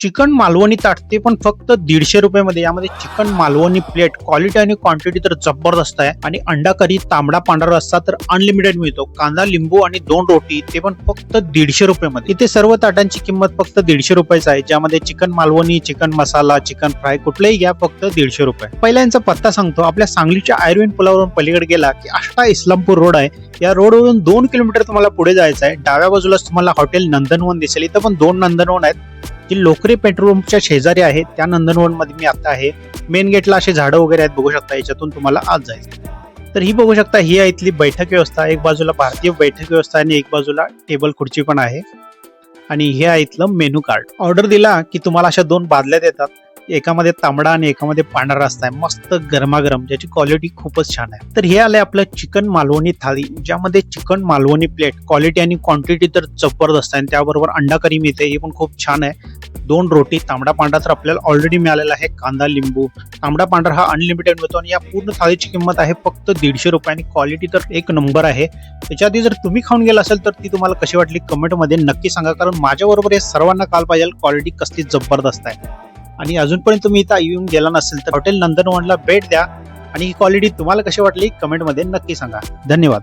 Chicken Malvani ताट ते पण फक्त दीडशे रुपयामध्ये. यामध्ये चिकन मालवणी प्लेट क्वालिटी आणि क्वांटिटी तर जबरदस्त आहे. आणि अंडा करी तांबडा पांढरा रस्सा तर अनलिमिटेड मिळतो. कांदा लिंबू आणि दोन रोटी ते पण फक्त दीडशे रुपयामध्ये. इथे सर्व ताटांची किंमत फक्त दीडशे रुपयाच आहे. ज्यामध्ये chicken Malvani chicken masala chicken fry कुठलेही घ्या फक्त दीडशे रुपये. पहिल्यांचा पत्ता सांगतो. आपल्या सांगलीच्या आयुर्वेद पुलावरून पलीकडे गेला की आष्टा इस्लामपूर रोड आहे. या रोडवरून दोन किलोमीटर तुम्हाला पुढे जायचं आहे. डाव्या बाजूलाच तुम्हाला हॉटेल नंदनवन दिसेल. इथं पण दोन नंदनवन आहेत. जी लोकरी पेट्रोल पंपच्या शेजारी आहे त्या नंदनवनमध्ये मी आता आहे. मेन गेटला असे झाडं वगैरे आहेत बघू शकता याच्यातून तुम्हाला आज जायचं तर ही बघू शकता ही आहे इथली बैठक व्यवस्था. एक बाजूला भारतीय बैठक व्यवस्था आणि एक बाजूला टेबल खुर्ची पण आहे. आणि हे आहे इथलं मेनू कार्ड. ऑर्डर दिला की तुम्हाला अशा दोन बादल्या देतात. एकामध्ये तांबडा आणि एकामध्ये पांढरा रस्ता आहे. मस्त गरमागरम ज्याची क्वालिटी खूपच छान आहे. तर हे आलंय आपलं चिकन मालवणी थाळी ज्यामध्ये चिकन मालवणी प्लेट क्वालिटी आणि क्वांटिटी तर जबरदस्त आहे. आणि त्याबरोबर अंडा करी मिळते हे पण खूप छान आहे. दोन रोटी तांबडा पांढरा तर आपल्याला ऑलरेडी मिळालेला आहे कांदा लिंबू. तांबडा पांढरा हा अनलिमिटेड मिळतो आणि या पूर्ण थाळीची किंमत आहे फक्त दीडशे रुपये आणि क्वालिटी तर एक नंबर आहे. त्याच्या आधी जर तुम्ही खाऊन गेला असेल तर ती तुम्हाला कशी वाटली? कमेंटमध्ये नक्की सांगा कारण माझ्याबरोबर हे सर्वांना काल पाहिजे क्वालिटी कसली जबरदस्त आहे. आणि अजूनपर्यंत तुम्ही इथं येऊन गेला नसेल तर हॉटेल नंदनवनला भेट द्या. आणि ही क्वालिटी तुम्हाला कशी वाटली कमेंटमध्ये नक्की सांगा. धन्यवाद.